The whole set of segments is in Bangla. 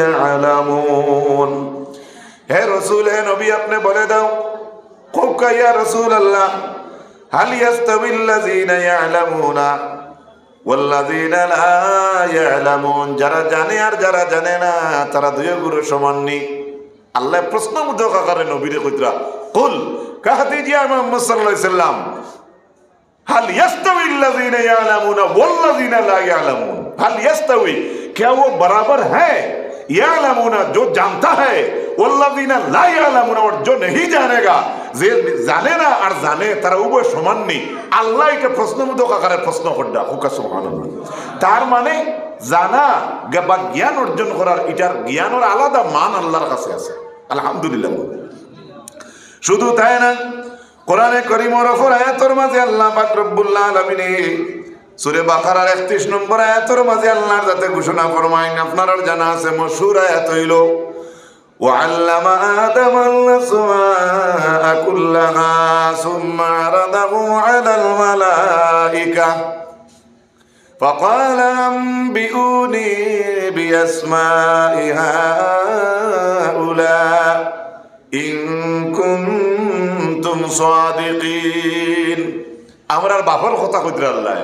ইয়ালামুন। হে রাসূল, হে নবী, আপনি বলে দাও। খুব ইয়া রাসূল আল্লাহ হাল ইয়াস্তাবিল লাযিনা ইয়ালামুনা ওয়াল্লাযিনা লা ইয়ালামুন। যারা জানে আর যারা জানে না, তারা দুই গুরু সমান নি। আল্লাহ প্রশ্ন মুদক আকারে নবীরে কইতরা কুল কাহাতি জিয়া মুহাম্মদ সাল্লাল্লাহু আলাইহি সাল্লাম, হাল ইয়াস্তাবি আল্লাযীনা ইয়ালামুনা ওয়াল্লাযীনা লা ইয়ালামুন। হাল ইয়াস্তাবি क्या वो बराबर यालमुना जो जानता है ওল্লাদিনা লা ইয়ালামুনা, ওর জো নেহি জানেগা। যে জানে না আর জানে, তারা উভয় সমান নেই আল্লাহ এটা প্রশ্নবোধক আকারে প্রশ্ন করডা হুকা সুবহানাল্লাহ। তার মানে জানা বা জ্ঞান অর্জন করার এটার জ্ঞানের আলাদা মান আল্লাহর কাছে আছে। আলহামদুলিল্লাহ। শুধু তাই না, কোরআনে করিমর ওপর আয়াতর মাঝে আল্লাহ পাক রব্বুল্লাহ আলামিনে সূরা বাকারার 31 নম্বর আয়াতর মাঝে আল্লাহর যাতে ঘোষণা ফরমাইন আপনার জানা আছে মশহুর আয়াত হইল وعلم آدم الأسماء كلها ثم عرضهم على الملائكة فقال أنبئوني بأسماء هؤلاء إن كنتم صادقين আমরার বাপর কথা কইতে আল্লাহ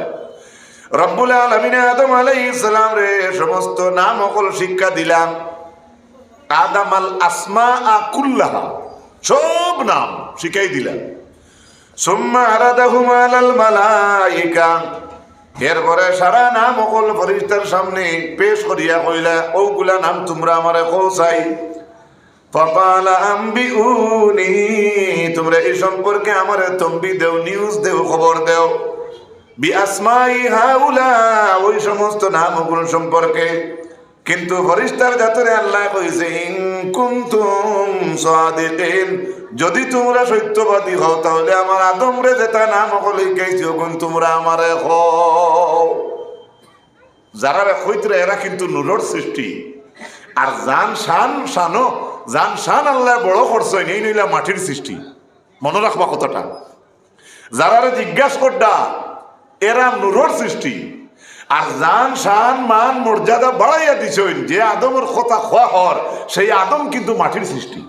রব্বুল আলমিনে আদম আলাইহিস সালাম রে, সমস্ত নাম অকল শিক্ষা দিলাম। আদাম আল আসমা কুল্লাহা, সব নাম শিখাই দিলাম। সুম্মা আরাদাহুম আলাল মালাইকা, এরপরে সারা নাম অকল ফরিস্তার সামনে পেশ করিয়া কইলা ওগুলা নাম তোমরা আমারে কৌসাই ফকাল আম্বিউনি, তোমরা এই সম্পর্কে আমার তম্বি দেও, নিউজ দেও, খবর দেও। ওই সমস্ত নাম ওগুলো সম্পর্কে। কিন্তু ফরিস্তার জাতরে আল্লাহ কইছে যদি তোমরা সত্যবাদী হও, তাহলে আমার আদমরে যেটা নাম হল কোন তোমরা আমারে হও। যারা হইতরা এরা কিন্তু নুরর সৃষ্টি। আর জান শান শানো জান শান আল্লাহ বড় করছে, নেই নইলা মাটির সৃষ্টি। মনে রাখবা কথাটা। যারা জিজ্ঞাসা করডা এরা নুরর সৃষ্টি। আর জান, শান, মান, মর্যাদা বাড়াইয়া দিছেন যে আদমের কথা খোয়া হর সেই আদম কিন্তু মাটির সৃষ্টি।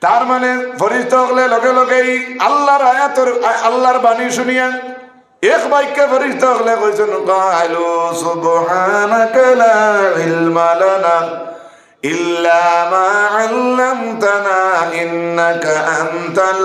তার মানে ফরিস্ত হলে লগে লগেই আল্লাহর আয়াতর আল্লাহর বাণী শুনিয়া এক বাক্যে ফরিস্ত হলে কইছেন কালু সুবহানাকা লা ইলমা লানা ইল্লা মা আল্লামতানা ইন্নাকা আনতাল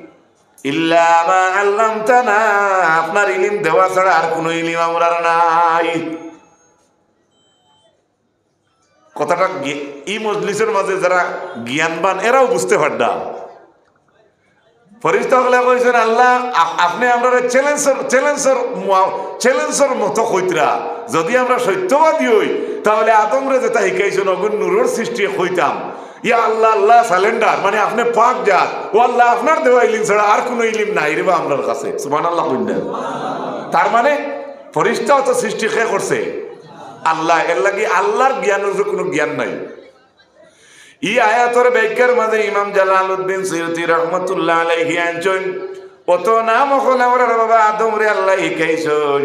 আপনার ইলিম দেওয়া ছাড়া আর কোনো ইলিম আমরা নাই। কথাটা এই মজলিসের মাঝে যারা জ্ঞানবান, এরাও বুঝতে পারডা। আল্লাহ আপনি আমরা মতো যদি আমরা সত্যবাদী হই, তাহলে সৃষ্টি ইয়া আল্লাহ আল্লাহ সালেন্ডার মানে আপনি পাক যা ও দেওয়া ইলিম ছাড়া আর কোনো ইলিম নাই রে আপনার কাছে। সুমান আল্লাহ তো সৃষ্টি কে করছে? আল্লাহ, এর লাগি আল্লাহর জ্ঞানের কোনো জ্ঞান নাই। ই আয়াতর ব্যাখ্যার মাঝে ইমাম জালালউদ্দিন সৈয়দি রহমতুল্লাহ আলাইহি আনছেন, অত নাম হল বাবা আদম রে, আল্লাহ শিখাইছন।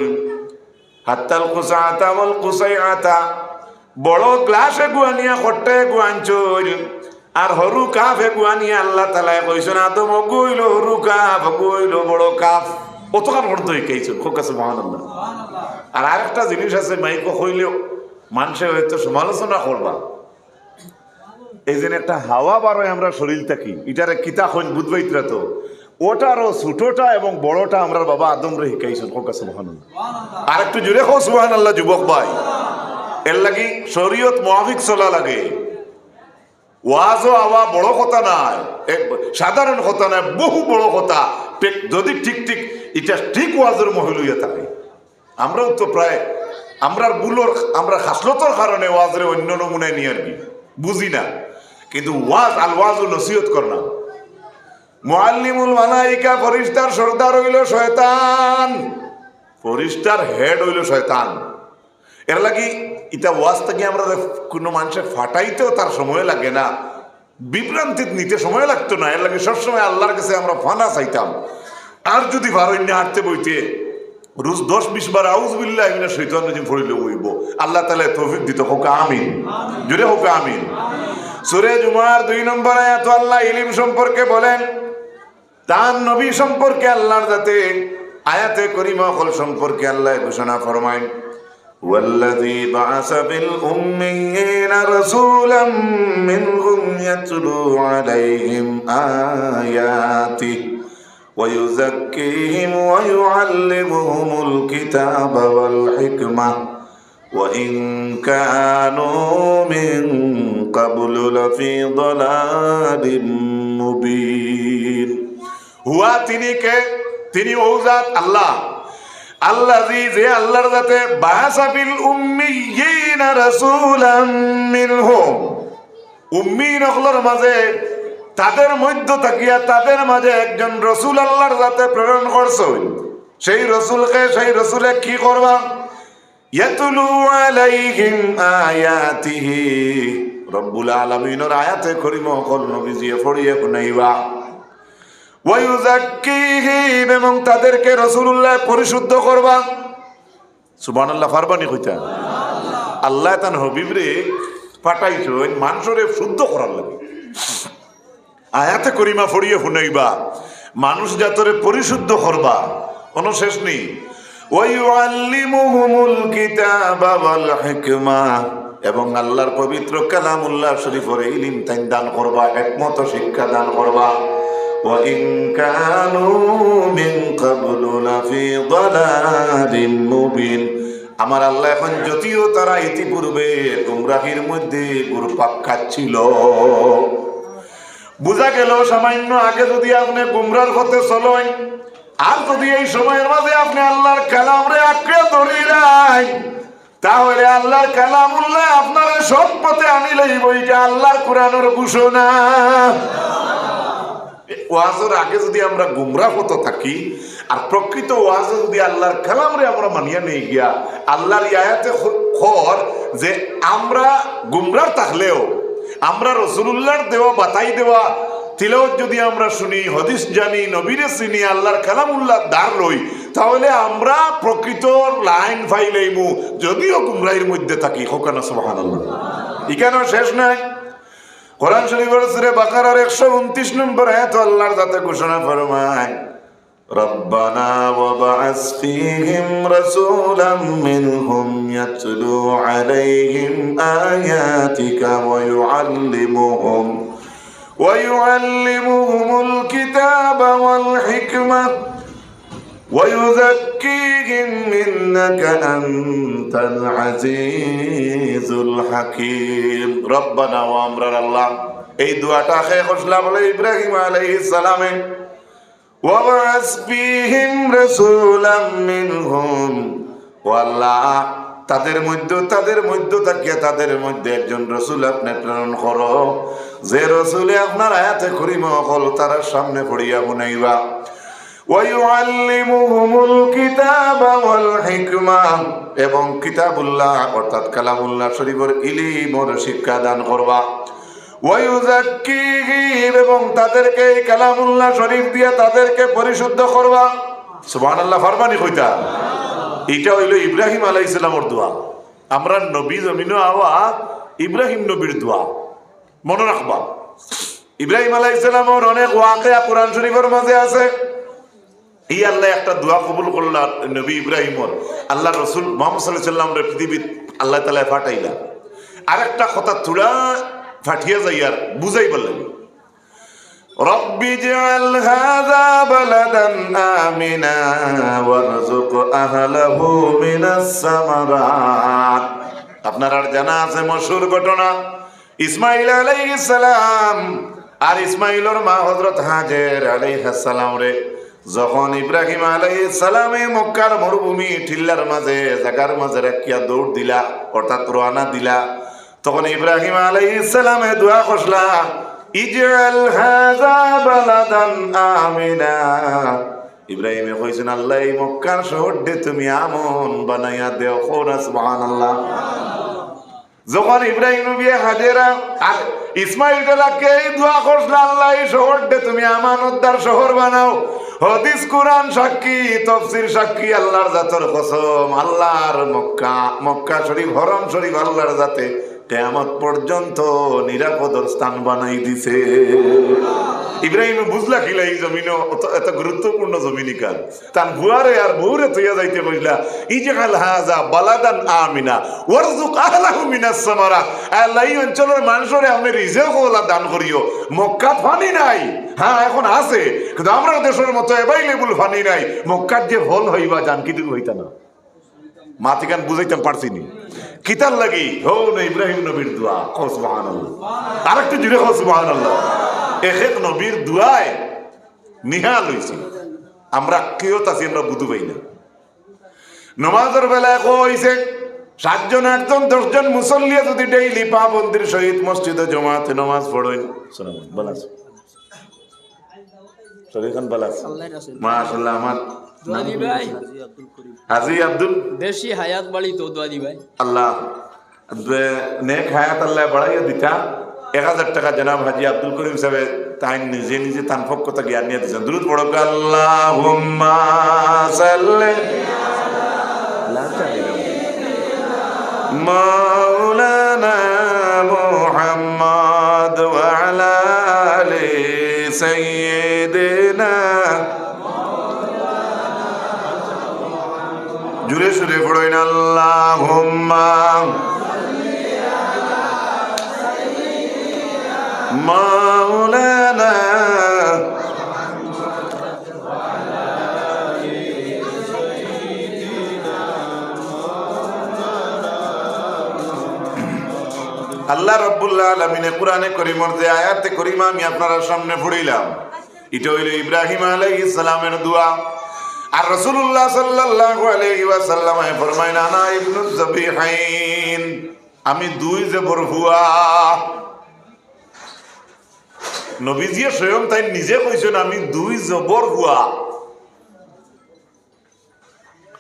হাত্তাল কুসাতা ওয়াল কুসাইআতা। বড় গ্লাসে গুয়ানিয়া খট্টে গুয়ানছন আর হরু কাফ গুয়ানিয়া আল্লাহ তাআলা কইছেন আদম গইল হরু কাফ গইল বড় কাফ। অতখান হরতো শিখাইছন খোকা সুবহানাল্লাহ আর আরেকটা জিনিস আছে মাইকো কইলেও মানুষে হয়তো সমালোচনা করবা এই যে একটা হাওয়া বারোয় আমরা শরীর থাকি এটারে কিতা হইন বুধবাইতরা তো। ওটারও ছোটটা এবং বড়টা আমরা বাবা আদম রে শিখাইছেন হোক সুবহান আর একটু জুড়ে হো সুবহান আল্লাহ যুবক ভাই। এর লাগি শরীয়ত মহাবিক চলা লাগে। ওয়াজও আওয়া বড় কথা এক- সাধারণ কথা নাই, বহু বড় কথা। যদি ঠিক ঠিক, এটা ঠিক ওয়াজের মহিল হইয়া থাকে। আমরাও তো প্রায়, আমরার বুলোর আমরা হাসলতর কারণে ওয়াজরে অন্য নমুনায় নিয়ে কি বুঝি না। কিন্তু ওয়াজ, আল ওয়াজ নসিহত কর না। মুআল্লিমুল মালাইকা, ফরিস্তার সর্দার হইল শয়তান। ফরিস্তার হেড হইল শয়তান। এর লাগি ইটা ওয়াজ থেকে আমরা কোনো মানুষের ফাটাইতেও তার সময় লাগে না। বিভ্রান্তি নিতে সময় লাগতো না। এর লাগে সবসময় আল্লাহর কাছে আমরা ফানা চাইতাম। আর যদি ভারণ্যে হাঁটতে বইতে রোজ দশ বিশ বার আউজ বিল্লাহ ইমিনা শৈতান রাজিম পড়িলে বইব আল্লাহ তালা তৌফিক দিত হোক আমিন। জুড়ে হোক আমিন। সুরে জুমার দুই নম্বর আয়াত আল্লাহ ইলিম সম্পর্কে বলেন তার নবী সম্পর্কে আল্লাহর যাতে আয়াতে করিমা হল সম্পর্কে আল্লাহ ঘোষণা ফরমায় والذي بعث بالأميين رسولا منهم يتلو عليهم آياته ويزكيهم ويعلمهم الكتاب والحكمة وإن كانوا من قبل لفي ضلال مبين হুয়া তিনি কে তিনি ঔজাত আল্লাহ যে যাতে উম্মি তাদের মধ্য থাকিয়া তাদের মাঝে একজন রসুল আল্লাহর যাতে প্রেরণ করছেন সেই রসুলকে, সেই রসুলে কি করবা? ইয়াতুলু আয়াতে করিম কল নবীজিয়ে ফড়িয়ে শুনাইবা। ওয়ায়ুজাক্কিহিম এবং তাদেরকে রসুল্লাহ পরিশুদ্ধ করবা। সুবহানাল্লাহ ফারবানি কইতা? আল্লাহ তান হবিবরে পাঠাইছেন মানুষরে শুদ্ধ করার লাগে। আয়াতে করিমা ফড়িয়ে শুনাইবা, মানুষ জাতরে পরিশুদ্ধ করবা। কোনো শেষ নেই। এবং আল্লাহর পবিত্র কালামুল্লাহ শরীফের ইলিম তাই দান করবা, একমত শিক্ষা দান করবা। وإن كانوا من قبل لفي ضلال مبين আমার আল্লাহ এখন যদিও তারা ইতিপূর্বে গুমরাহির মধ্যে গুরুপাক খাচ্ছিল বোঝা গেল সামান্য আগে যদি আপনি গুমরার পথে চলেন আর যদি এই সময়ের মাঝে আপনি আল্লাহর কালামরে আঁকড়ে ধরি নাই তাহলে আল্লাহর কালামুল্লাহ আপনার সব পথে আনিলেই বইটা আল্লাহর কোরআনের ঘোষণা ওয়াজের আগে যদি আমরা গুমরা হতো থাকি, আর প্রকৃত ওয়াজে যদি আল্লাহর কালামরে আমরা মানিয়া নিয়ে গিয়া, আল্লাহর ইয়াতে খর যে আমরা গুমরার থাকলেও, আমরা রসুল্লাহর দেওয়া, বাতাই দেওয়া তিলত যদি আমরা শুনি, হদিস জানি, নবীরে চিনি, আল্লাহর কালামুল্লাহ দার লই তাহলে আমরা প্রকৃত লাইন ফাইলাইমু, যদিও গুমরাহির মধ্যে থাকি হোকানা সুবাহান এখানেও শেষ নাই। কোরআন শরীফের সুরে বাকারার একশো উনত্রিশ নম্বর আয়াত আল্লাহর যাতে ঘোষণা ফরমায় ربنا وبعث فيهم رسولا منهم يتلو عليهم آياتك ويعلمهم ويعلمهم الكتاب والحكمة ويزكيهم إنك أنت العزيز الحكيم ربنا وأمر الله এই দোয়াটা খেয়ে খসলা বলে ইব্রাহিম আলাইহিস সালামে ওয়াবাস ফীহিম রাসূলাম মিনহুম ওয়াল্লাহ তাদের মধ্যে তাদের মধ্যে থাকিয়া তাদের মধ্যে একজন রসুল আপনি প্রেরণ করো যে রসুলে আপনার আয়াতে করিম হল তার সামনে পড়িয়া শুনাইবা এবং কিতাবুল্লাহ, অর্থাৎ কালামুল্লাহ শরীফের ইলিমর শিক্ষা দান করবা। এবং তাদেরকে এই কালামুল্লাহ শরীফ দিয়ে তাদেরকে পরিশুদ্ধ করবা। সুবহানাল্লাহ, ফরমানি কইতা। এটা হইল ইব্রাহিম আলাইসালামর দোয়া। আমরা নবী জমিন আওয়া ইব্রাহিম নবীর দোয়া। মনে রাখবা, ইব্রাহিম আলাইসালামর অনেক ওয়াকিয়া কোরআন শরীফের মাঝে আছে। এই আল্লাহ একটা দোয়া কবুল করল নবী ইব্রাহিমর আল্লাহ রসুল মোহাম্মদ সাল্লাহ সাল্লাম পৃথিবীর আল্লাহ তালা ফাটাইলা আর একটা কথা তুড়া ফাটিয়ে যাই আর বুঝাই বললেন رب اجعل هذا بلدا آمنا وارزق أهله من الثمرات আপনার আর জানা আছে মশুর ঘটনা ইসমাইল আলাইহিস সালাম আর ইসমাইলর মা হযরত হাজের আলাইহিস সালাম রে যখন ইব্রাহিম আলাইহিস সালামে মক্কার মরুভূমি ঠিল্লার মাঝে, জাগার মাঝে রাখিয়া দৌড় দিলা, অর্থাৎ রওনা দিলা, তখন ইব্রাহিম আলাই সালামে দোয়া করলা ইজআল হাযা বালাদান আমিনা। ইব্রাহিমে কইছেন, আল্লাহ, এই মক্কার শহর তুমি আমন বানাইয়া দেও। সুবহানাল্লাহ। যখন ইব্রাহিম নবী হাজেরা, আর ইসমাইল ডালাকে এই দোয়া করছিল, আল্লাহ, এই শহরটা তুমি আমান আমানতদার শহর বানাও। হদিস, কোরআন সাক্ষী, তফসির সাক্ষী, আল্লাহর জাতর কসম, আল্লাহর মক্কা মক্কা শরীফ, হরম শরীফ, আল্লাহর জাতে। কেয়ামত পর্যন্ত নিরাপদর স্থান বানাই দিছে। ইব্রাহিম বুঝলা কিলা এই জমিন এত গুরুত্বপূর্ণ জমিন কাল তান বুয়ারে আর বউরে তৈয়া যাইতে কইলা ই যে কাল হাজা বালাদান আমিনা ওয়ারজুক আহলাহু মিনাস সামারা। আল্লাহ এই অঞ্চলের মানুষরে আপনি রিজেক ওলা দান করিও। মক্কা ফানি নাই। হ্যাঁ এখন আছে। কিন্তু আমরা দেশের মতো অ্যাভাইলেবল ফানি নাই। মক্কার যে ফল হইবা জান কিন্তু হইতা না মাতিকান বুঝাইতাম পারছি নি। কিতার লাগি হো না ইব্রাহিম নবীর দোয়া কো সুবহানাল্লাহ। আরেকটু জুড়ে কো সুবহানাল্লাহ। এহেক নবীর দোয়ায় নিহাল হইছি আমরা কেউ তাছি আমরা বুধু পাই না। নমাজের বেলায় কইছে সাতজন আটজন দশজন মুসল্লিয়া যদি ডেইলি পাবন্দির সহিত মসজিদে জমাতে নমাজ পড়েন। শোনা বলাস শরীর খান বলাস মাশাল্লাহ আমার দোয়াদি ভাই হাজি আব্দুল দেশি হায়াত বাড়ি তো দোয়াদি ভাই আল্লাহ নেক হায়াত আল্লাহ বাড়াইয়া দিতা এক হাজার টাকা জনাব হাজি আব্দুল করিম সাহেব তাই নিজে নিজে তান পক্ষতা জ্ঞান নিয়ে দিচ্ছেন দ্রুত বড় আল্লাহ مولانا محمد وعلى آل سيدنا জুড়ে সুরে পড়ইন আল্লাহুম্মা। মাওলানা। আল্লাহ রব্বুল্লাহ আলমিনে কোরআনে করিমর যে আয়াতে করিমা আমি আপনার সামনে পড়িলাম এটা হইল ইব্রাহিম আলাইহিস সালামের দোয়া। আর রাসূলুল্লাহ সাল্লাল্লাহু আলাইহি ওয়াসাল্লাম ফরমাইন আনা ইবনু যাবিহাইন, আমি দুই জবর হুয়া নবীজিয়ে স্বয়ং তাই নিজে কইছেন, আমি দুই জবর হুয়া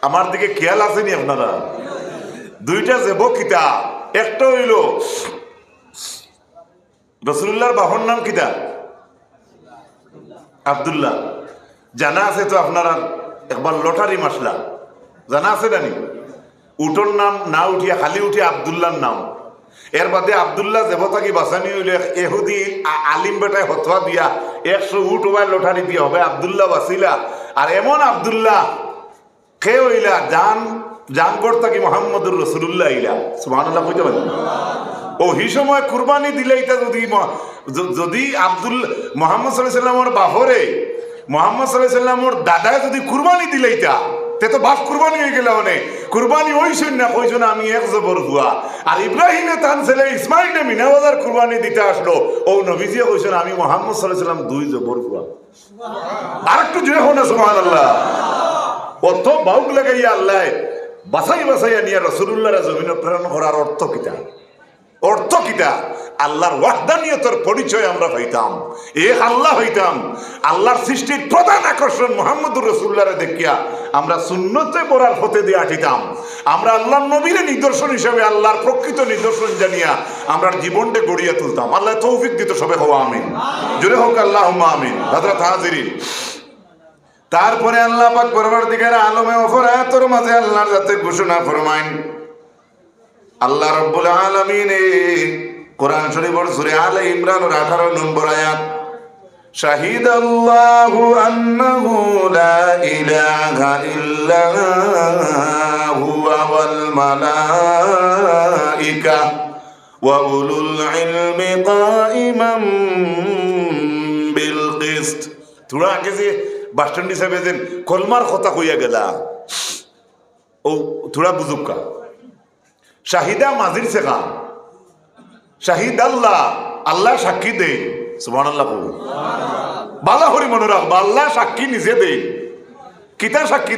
আমার দিকে খেয়াল আসেনি আপনারা? দুইটা জেব কিতা একটা হইল রসুল্লাহর বাহর নাম কিতা? আবদুল্লাহ। জানা আছে তো আপনারা একবার লটারি মাসলা। জানা আছে জানি উটোর নাম না উঠিয়া, খালি উঠিয়া আবদুল্লাহর নাম। এর বাদে আবদুল্লাহ দেবতাকে বাঁচানি হইলে এহুদি আলিম বেটায় হতোয়া দিয়া একশো উঠ ওবার লটারি দিয়া হবে। আবদুল্লাহ বাঁচিলা আর এমন আবদুল্লাহ কে হইলা, জান জানগর তাকি মোহাম্মদুর রসুল্লাহ ইলা সুবহানাল্লাহ কইতে পারেন ও হি সময় কুরবানি দিলে এটা যদি যদি আব্দুল মোহাম্মদ সাল্লাহ সাল্লামর বাহরে মোহাম্মদ সাল্লাহ সাল্লামর দাদায় যদি কুরবানি দিলে এটা, তে তো বাপ কুরবানি হয়ে গেল অনেক কুরবানি ওইছেন না কইছেন আমি এক জবর হুয়া আর ইব্রাহিমে তান ছেলে ইসমাইলে মিনাবাজার কুরবানি দিতে আসলো। ও নবীজিয়ে কইছেন আমি মোহাম্মদ সাল্লাহ সাল্লাম দুই জবর হুয়া আর একটু জুড়ে হো না, সুবহানাল্লাহ। অত বাউক লাগাইয়া আল্লাহ বাসাই বাসাইয়া নিয়ে রসুল্লাহর জমিন প্রেরণ করার অর্থ কিতা? অর্থ কিটা? আল্লাহর ওয়াহদানিয়তর পরিচয় আমরা হইতাম। এ আল্লাহ হইতাম। আল্লাহর সৃষ্টির প্রধান আকর্ষণ মোহাম্মদুর রসুল্লাহরে দেখিয়া আমরা শূন্যতে পড়ার হতে দিয়ে আঠিতাম আমরা আল্লাহর নবীর নিদর্শন হিসেবে আল্লাহর প্রকৃত নিদর্শন জানিয়া আমরা জীবনটা গড়িয়া তুলতাম। আল্লাহ তৌফিক দিত, সবে হওয়া আমিন। জোরে হোক আল্লাহ আমিন। হজরত হাজিরিন। তারপরে আল্লাহ পাক পরবর্তীকার আলমে অফরাতর মাঝে আল্লাহর যাতে ঘোষণা ফরমাইন। আল্লাহ রব্বুল আলামিন কোরআন শরীফের সূরা আলে ইমরানের 18 নম্বর আয়াত লা ইলাহা ইল্লা হুয়া ওয়াল মালাইকা ওয়া উলুল ইলমি কাইমাম বিল কিসত। থোড়া আগে যে বাস স্ট্যান্ড হিসাবে কলমার কথা কইয়া গেলা। ও থোড়া বুঝুকা শাহিদা মাজির সেখা শাহিদ আল্লাহ আল্লাহ সাক্ষী দে সুবহান আল্লাহ কবু বালা হরি মনে রাখবা, আল্লাহ সাক্ষী নিজে দে কিতা সাক্ষী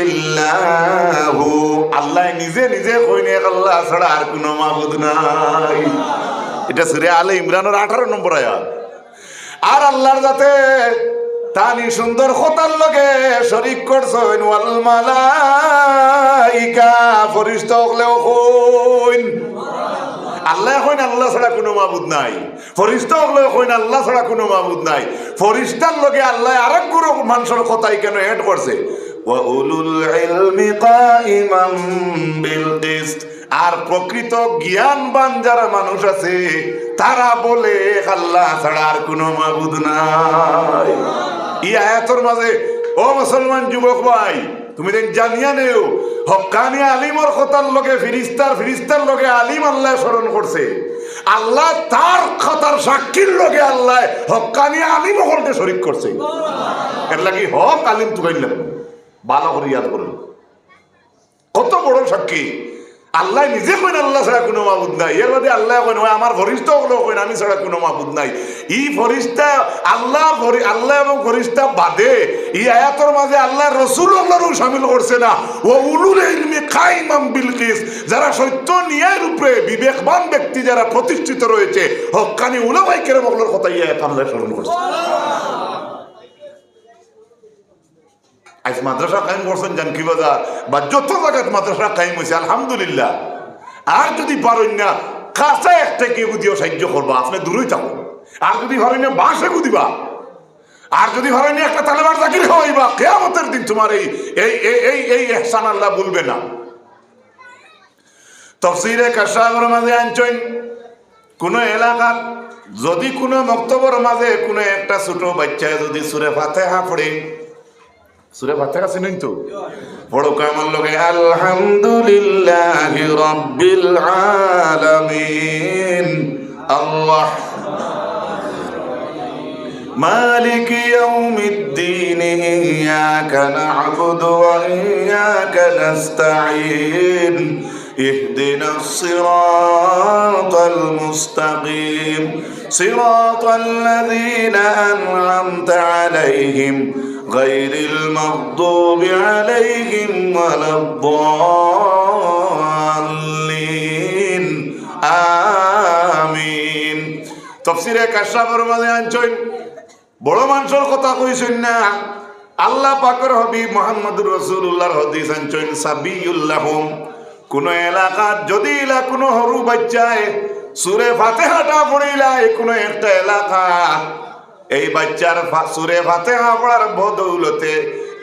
ইল্লাহু। আল্লাহ নিজে নিজে আল্লাহ ছাড়া কোনো নাই। আলে আঠারো নম্বর আয়াত। আর আল্লাহর যাতে তানি সুন্দর খোতার লগে শরিক করছেন ওয়াল মালাইকা, ফরিস্তা হলেও কইন আল্লাহ কইন আল্লাহ ছাড়া কোনো মাবুদ নাই। ফরিস্তা হলেও কইন আল্লাহ ছাড়া কোনো মাবুদ নাই। ফরিস্তার লগে আল্লাহ আরেক গুরু মানুষের কথাই কেন এড করছে? আর প্রকৃত জ্ঞানবান যারা মানুষ আছে, তারা বলে আল্লাহ ছাড়া আর কোনো মাবুদ নাই। ই আয়াতর মাঝে, ও মুসলমান যুবক ভাই, তুমি দেখ জানিয়া নেও, হকানি আলিমর কথার লগে ফিরিস্তার ফিরিস্তার লগে আলিম আল্লাহ স্মরণ করছে। আল্লাহ তার কথার সাক্ষীর লগে আল্লাহ হকানি আলিম হলকে শরিক করছে। এর লাগি হক আলিম তুকাইলাম ভালো করে ইয়াদ করুন। কত বড় সাক্ষী। আল্লাহ নিজে কইন, আল্লাহ ছাড়া কোনো মাবুদ নাই। এর মধ্যে আল্লাহ কইন আমার ফরিস্তা হলো কইন, আমি ছাড়া কোনো মাবুদ নাই। ই ফরিস্তা, আল্লাহ আল্লাহ এবং ফরিস্তা বাদে ই আয়াতর মাঝে আল্লাহ রসুল আল্লাহরও সামিল করছে না। ও উলুল ইলমি কাইমাম বিলকিস যারা সত্য ন্যায় রূপে বিবেকবান ব্যক্তি যারা প্রতিষ্ঠিত রয়েছে, হক্কানি উলামাই কেরম ওগুলোর কথা ইয়ে আয়াত আল্লাহ স্মরণ করছে। আজ মাদ্রাসা কায়েম করছেন জানকি বাজার? বা যত জায়গায় মাদ্রাসা কায়েম হয়েছে, আলহামদুলিল্লাহ। আর যদি পারেন না, কাছে একটা কেউ দিও সাহায্য করবা, আপনি দূরেই থাকুন। আর যদি পারেন না, বাসে দিবা। আর যদি পারেন না, একটা তালেবার চাকরি খাওয়াইবা। কেয়ামতের দিন তোমার এই এই এই এই এহসান আল্লাহ বলবে না। তফসিরে কাশাগর মাঝে আনছেন, কোন এলাকার, যদি কোনো মক্তবর মাঝে কোনো একটা ছোট বাচ্চায় যদি সুরে ফাতেহা পড়ে সুরে ফাতেহা চিনেন তো বড় কামার লগে আলহামদুলিল্লাহ রব্বিল আলামিন আল্লাহ مالك يوم الدين إياك نعبد وإياك نستعين اهدنا الصراط المستقيم صراط الذين أنعمت عليهم غير المغضوب عليهم ولا الضالين آمين তফসিরে কাশাবর মাঝে আনছেন বড় মানুষের কথা কইছেন না আল্লাহ পাকের হবি মোহাম্মদুর রসুল্লাহর হদিস আনছেন সাবিউল্লাহ কোন এলাকার যদি ইলা কোনো হরু বাচ্চায় সুরে ফাতেহাটা পড়িলাই কোনো একটা এলাকা এই বাচ্চার সুরে ফাতেহা পড়ার বদৌলতে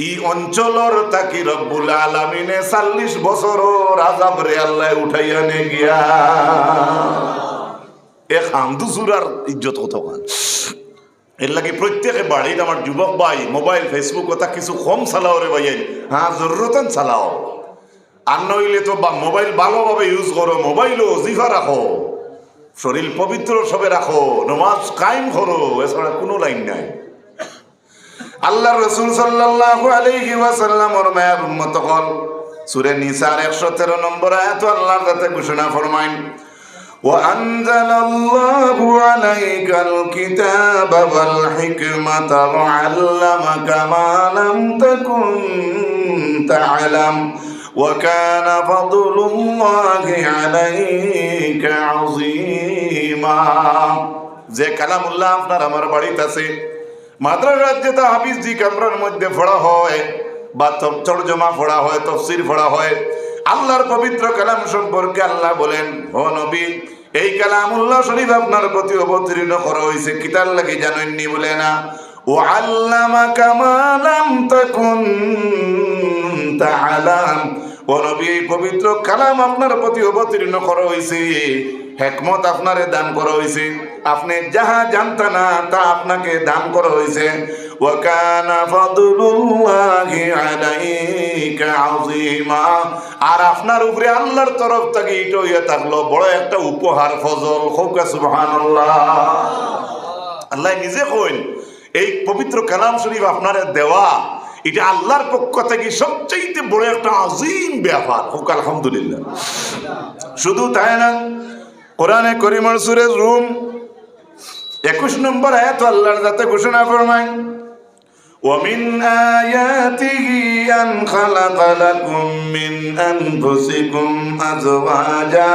ই অঞ্চলর তাকি রব্বুল আলামিনে চাল্লিশ বছর রাজাব রে আল্লাহ উঠাইয়া নে গিয়া। এ খান্দু সুরার ইজ্জত কত এর লাগে প্রত্যেকে বাড়ির আমার যুবক ভাই, মোবাইল, ফেসবুক কথা কিছু কম চালাও রে ভাই। হ্যাঁ জরুরতেন চালাও। আর নইলে তো মোবাইল ভালোভাবে ইউজ করো, মোবাইলও জিফা রাখো। শরীর পবিত্র সবে রাখো নমাজ কায়েম করো এছাড়া কোনো লাইন নাই আল্লাহ রসুল সাল্লাল্লাহু আলাইহি ওয়াসাল্লাম ওর মায়ের উম্মত হল সূরা নিসার 113 নম্বর আয়াত আল্লাহর কাছে ঘোষণা ফরমাইন وأنزل الله عليك الكتاب والحكمة وعلمك ما لم تكن تعلم وكان فضل الله عليك عظيما যে কালামুল্লাহ আপনার আমার বাড়িতে আছে মাদ্রাসার যেটা হাফিজ জি কামরার মধ্যে পড়া হয় বা তর- তর্জমা পড়া হয় তফসির পড়া হয় আল্লাহর পবিত্র কালাম সম্পর্কে আল্লাহ বলেন ও নবী এই কালামুল্লাহ শরীফ আপনার প্রতি অবতীর্ণ করা হয়েছে কিতার লাগে জানেননি বলে না ও আল্লামা কামালাম তকুন তাআলাম ও এই পবিত্র কালাম আপনার প্রতি অবতীর্ণ করা হয়েছে হেকমত আপনারে দান করা হয়েছে আপনি যাহা জানতা না তা আপনাকে দান করা হয়েছে আর আপনার উপরে আল্লাহর তরফ থেকে এটা হইয়া থাকল বড় একটা উপহার, ফজল। হোকা সুবহানাল্লাহ। আল্লাহ নিজে কইন, এই পবিত্র কালাম শরীফ আপনারে দেওয়া এটা আল্লাহর পক্ষ থেকে সবচাইতে বড় একটা আজিম ব্যাপার হোক আলহামদুলিল্লাহ শুধু তাই না কোরআনে করিমর সুরে রুম একুশ নম্বর আয়াত আল্লাহর যাতে ঘোষণা ফরমায় ومن آياته أن خلق لكم من أنفسكم أزواجا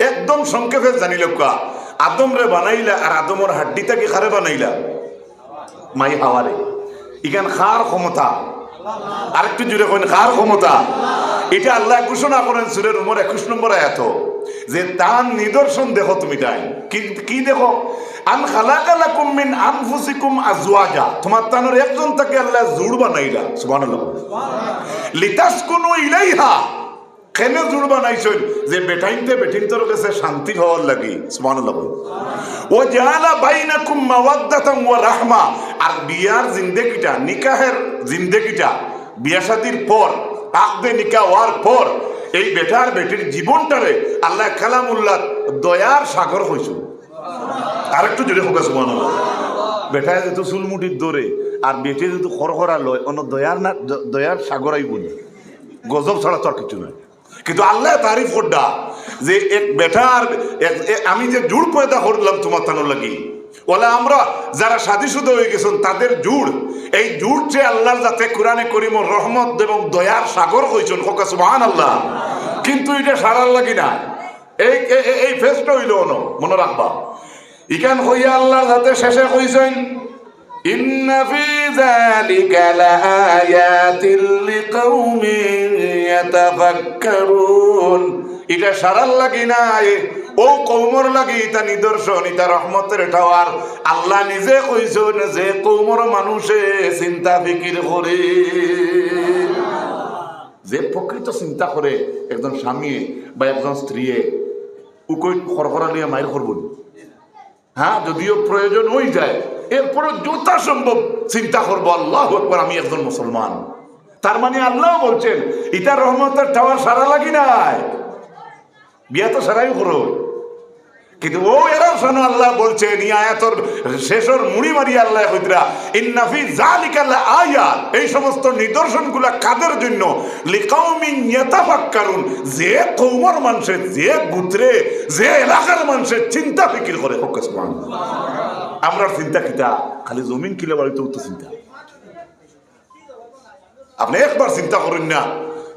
একদম সংক্ষেপে জানি লোকা আদম রে বানাইলা আর আদমর হাড্ডিটা কি খারে বানাইলা? মাই হাওয়ারে। ইখান খার ক্ষমতা। আরেকটু জুড়ে কইন খার ক্ষমতা। এটা আল্লাহ ঘোষণা করেন সুরের উমর একুশ নম্বর আয়াত। যে তার নিদর্শন দেখো তুমি তাই। কি কি দেখো? আন খালাকালাকুম মিন আনফুসিকুম আজওয়াজা। তোমার তানোর একজন তাকে আল্লাহ জুড় বানাইলা। সুবহানাল্লাহ। লিতাসকুনু ইলাইহা। কেন জুড় বানাইছেন যে বেটাইনতে বেটিনতর কাছে শান্তি হওয়ার লাগি, সুবহানাল্লাহ ও জাআলা বাইনাকুম মাওয়াদ্দাতান ওয়া রাহমা। আর বিয়ার জিন্দেগিটা নিকাহের জিন্দেগিটা বিয়া শাদির পর, আকদে নিকাহ হওয়ার পর, এই বেটার বেটির জীবনটারে আল্লাহ কালামুল্লাহ দয়ার সাগর হইছে আরেকটু জোরে হোক, সুবহানাল্লাহ। বেটায় যেহেতু চুলমুটির দৌড়ে, আর বেটে যেহেতু খরখরা লয়, অন্য দয়ার না, দয়ার সাগরাই বলি গজব ছাড়া তো আর কিছু নয় কিন্তু আল্লাহ তারিফ করডা যে এক বেটার আমি যে জুড় পয়দা করলাম তোমার তানো লাগি। ওলা আমরা যারা সাদিশুদ্ধ হয়ে গেছেন, তাদের জুড়, এই জুড়ছে আল্লাহর যাতে কোরআনে করিম রহমত এবং দয়ার সাগর হয়েছেন খোকা সুবাহান আল্লাহ কিন্তু এটা সারার লাগি না। এই এই ফেসটা হইল অন, মনে রাখবা। ইকান হইয়া আল্লাহর যাতে শেষে হইছেন ইন্নাফি ذلك لآيات لقوم يتفكرون এটা সারার লাগি নাই ও কৌমর লাগি এটা নিদর্শন এটা রহমতের টাওয়ার আল্লাহ নিজে কইছেন যে কৌমর মানুষে চিন্তা ফিকির করে যে প্রকৃত চিন্তা করে একজন স্বামী বা একজন স্ত্রীয়ে উকই খরখরা নিয়ে মায়ের করবন হ্যাঁ যদিও প্রয়োজন হয়ে যায় এরপরে যথা সম্ভব চিন্তা করব, আল্লাহ একবার আমি একজন মুসলমান। তার মানে আল্লাহ বলছেন ইটা রহমতের টাওয়ার সারা লাগি নাই। বিয়া তো সারাই করো। কিন্তু ও এরা শোনো আল্লাহ বলছেন ই আয়াতর শেষর মুড়ি মারি আল্লাহ কইতরা ইন্নাফি জালিকাল্লা আয়াত এই সমস্ত নিদর্শনগুলা কাদের জন্য? লিকাউমিন ইয়াতাফাক্কারুন, যে কৌমর মানুষের, যে গুত্রে, যে এলাকার মানুষের চিন্তা ফিকির করে। আমরা চিন্তা কিতা খালি জমিন কিলে বাড়িতে তো চিন্তা। আপনি একবার চিন্তা করুন না।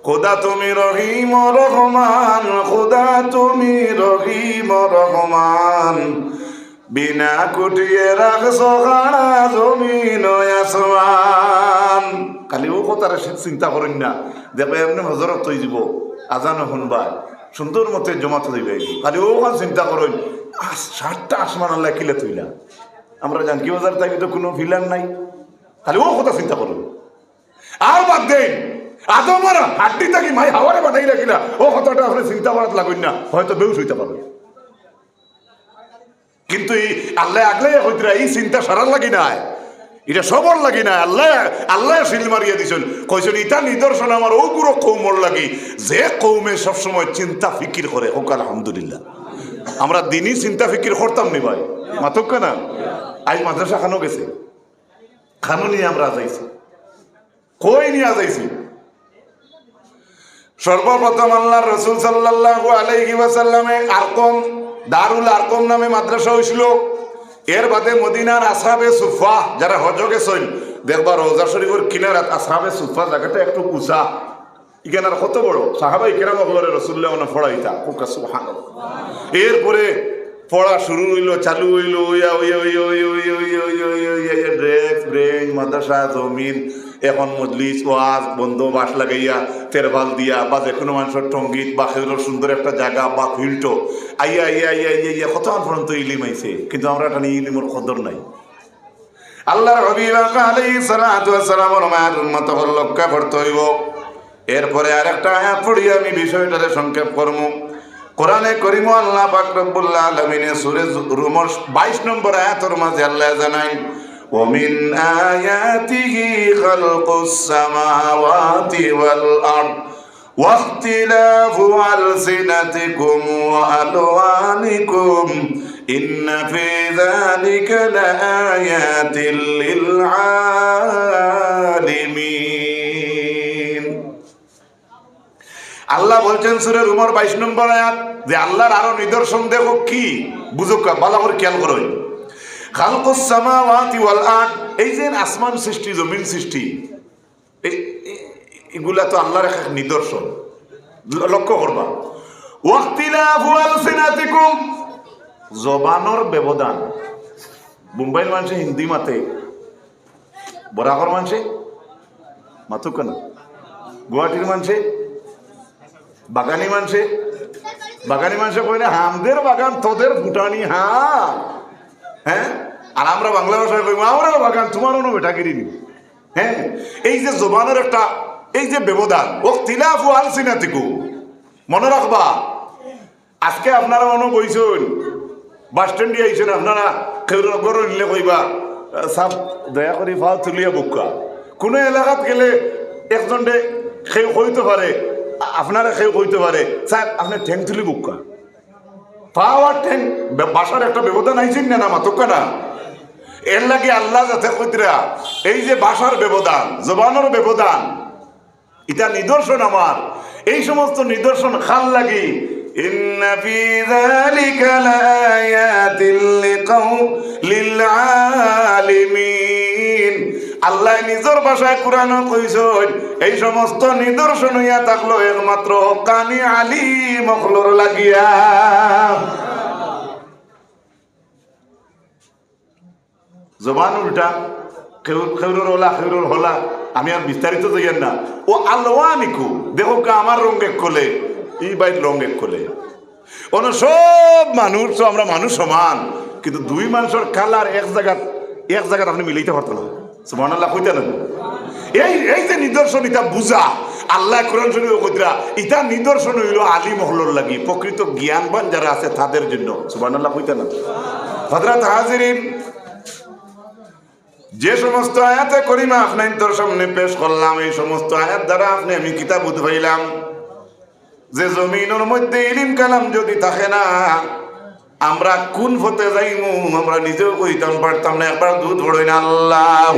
খোদা তুমি রহিম রহমান, খোদা তুমি রহিম রহমান। বিনা কুটিয়ে রাখছো খানা জমিন আসমান। খালি ও কথার চিন্তা করেন না দেখবে এমনি হজরত তৈ যাব, আজানো শুনবা সুন্দর মতে জমা তো দিবে খালি ও চিন্তা করেন ষাটটা আসমান আল্লাহ কিলে তৈলা আমরা জানকি বাজার তাই তো কোনো ফিলার নাই। খালি ও কথা চিন্তা করুন। আর বাদ দেন আদমার হাড্ডি থাকি মাই হাওয়ারে বানাই রাখিলা ও কথাটা আপনি চিন্তা করাত লাগুন না। হয়তো বেউস হইতে পারবে কিন্তু এই আল্লাহ আগলাই হইতরা এই চিন্তা সারার লাগি নাই। এটা সবর লাগি না আল্লাহ আল্লাহ শিল মারিয়া দিছেন। কইছেন ইটা নিদর্শন আমার ও গুরু কৌমর লাগি। যে কৌমে সবসময় চিন্তা ফিকির করে হোক আলহামদুলিল্লাহ। আমরা দিনই চিন্তা ফিকির করতাম নি ভাই। মাতক না আজ মাদ্রাসা খানো গেছে। খানো নিয়ে আমরা যাইছি কই নিয়ে যাইছি সর্বপ্রথম আল্লাহ রসুল সাল্লাহ আলাইহি ওয়াসাল্লামে আরকম দারুল আরকম নামে মাদ্রাসা হয়েছিল এর বাদে মদিনার আসাবে সুফা যারা হজ গেছেন দেখবা রোজা শরীফের কিনারাত আসাবে সুফা জায়গাটা একটু উঁচা ইখানে আর কত বড় সাহাবা ইকেরাম অগলরে রসুল্লাহ না ফড়াইতা কুকা সুবহান এরপরে পড়া শুরু হইল চালু হইল ওইয়া ওইয়া ওইয়া ওইয়া ওইয়া ওইয়া ওইয়া ওইয়া ওইয়া ওইয়া ড্রেস ব্রেঞ্চ মাদ্রাসা জমিন এখন মজলিস, ওয়াজ, বন্ধ বাস লাগাইয়া, তেরবাল দিয়া, বা যে কোনো মানুষের টঙ্গিত, বা সেগুলোর সুন্দর একটা জায়গা, বা ফিল্টো। আইয়া আইয়া আইয়া আইয়া আইয়া, কত পর্যন্ত ইলিম আইছে? কিন্তু আমরা এটা নিয়ে ইলিমের কদর নাই। আল্লাহর হবিব আলাইহিস সালাতু ওয়াস সালামের মায়ের উম্মত হল লক্ষ্য করতে হইব। এরপরে আরেকটা আয়াত পড়ি, আমি বিষয়টারে সংক্ষেপ করব কোরআনে করিম, আল্লাহ পাক রব্বুল আলামিনে সূরা রুমর 22 নম্বর আয়াতের মাঝে আল্লাহ জানাই ومن آياته خلق السماوات والأرض واختلاف ألسنتكم وألوانكم إن في ذلك لآيات للعالمين আল্লাহ বলছেন সুরের উমর বাইশ নম্বর আয়াত যে আল্লাহর আরো নিদর্শন দেখো কি বুঝো ভালো করে খেয়াল করো খালকুস সামাওয়াতি ওয়াল এই যে আসমান সৃষ্টি, জমিন সৃষ্টি এগুলা তো আল্লাহর এক নিদর্শন। লক্ষ্য করবা। ওয়াক্তিলাফু আলসিনাতিকুম, জবানর ব্যবধান। মুম্বাইর মানুষে হিন্দি মাতে। বরাকর মানুষে মাতুক কেন? গুয়াহাটির মানুষে বাগানি মানুষে বাগানি মানুষে কই না? হামদের বাগান, তোদের ফুটানি হা হ্যাঁ? আর আমরা বাংলা ভাষায় কই আমরা বাগান, তোমার অনু বেটা কিরিনি হ্যাঁ? এই যে জবানের একটা, এই যে ব্যবধান ও তিলাফু আলসিনাতিকু, মনে রাখবা, আজকে আপনারা মনে বইছেন বাস স্ট্যান্ডে আইছেন, আপনারা কেউ গরু নিলে কইবা, সাপ, দয়া করে ফাও তুলিয়া বুকা। কোনো এলাকাত গেলে একজনে কেউ কইতে পারে আপনারা কেউ কইতে পারে স্যার আপনি ঠ্যাং তুলি বুকা। পাও আর ঠ্যাং বে- বাসার একটা ব্যবধান আইছেন না না মাতকা না এর লাগে আল্লাহ যাতে কইতরা এই যে বাসার ব্যবধান জবানের ব্যবধান এটা নিদর্শন আমার এই সমস্ত নিদর্শন খাল লাগি إن في ذلك لآيات لقوم للعالمين আল্লাহ নিজের ভাষায় কোরআন কইছেন, এই সমস্ত নিদর্শন হইয়া থাকল একমাত্র কানি আলী মখলর লাগিয়া। জবান উল্টা, খেউর খেউরের হলা খেউরের হলা, আমি আর বিস্তারিত যাইয়েন না। ও আলোয়া নিকু, দেখো আমার রঙে কোলে এই বাইর রঙে কোলে অন সব মানুষ, আমরা মানুষ সমান, কিন্তু দুই মানুষের কালার এক জায়গাত এক জায়গাত আপনি মিলাইতে পারতো না। এই এই যে নিদর্শন লাগি। প্রকৃত জ্ঞানবান যারা আছে তাদের জন্য। না যে সমস্ত আয়াতে করিমা আপনার তোর সামনে পেশ করলাম, এই সমস্ত আয়াত দ্বারা আপনি আমি কিতাব উদ্ভাইলাম। যে জমিনের মধ্যে ইলিম কালাম যদি থাকে না আমরা কোন ফতে যাইমু? আমরা নিজেও কইতাম পারতাম না একবার দুধ ধরে না আল্লাহ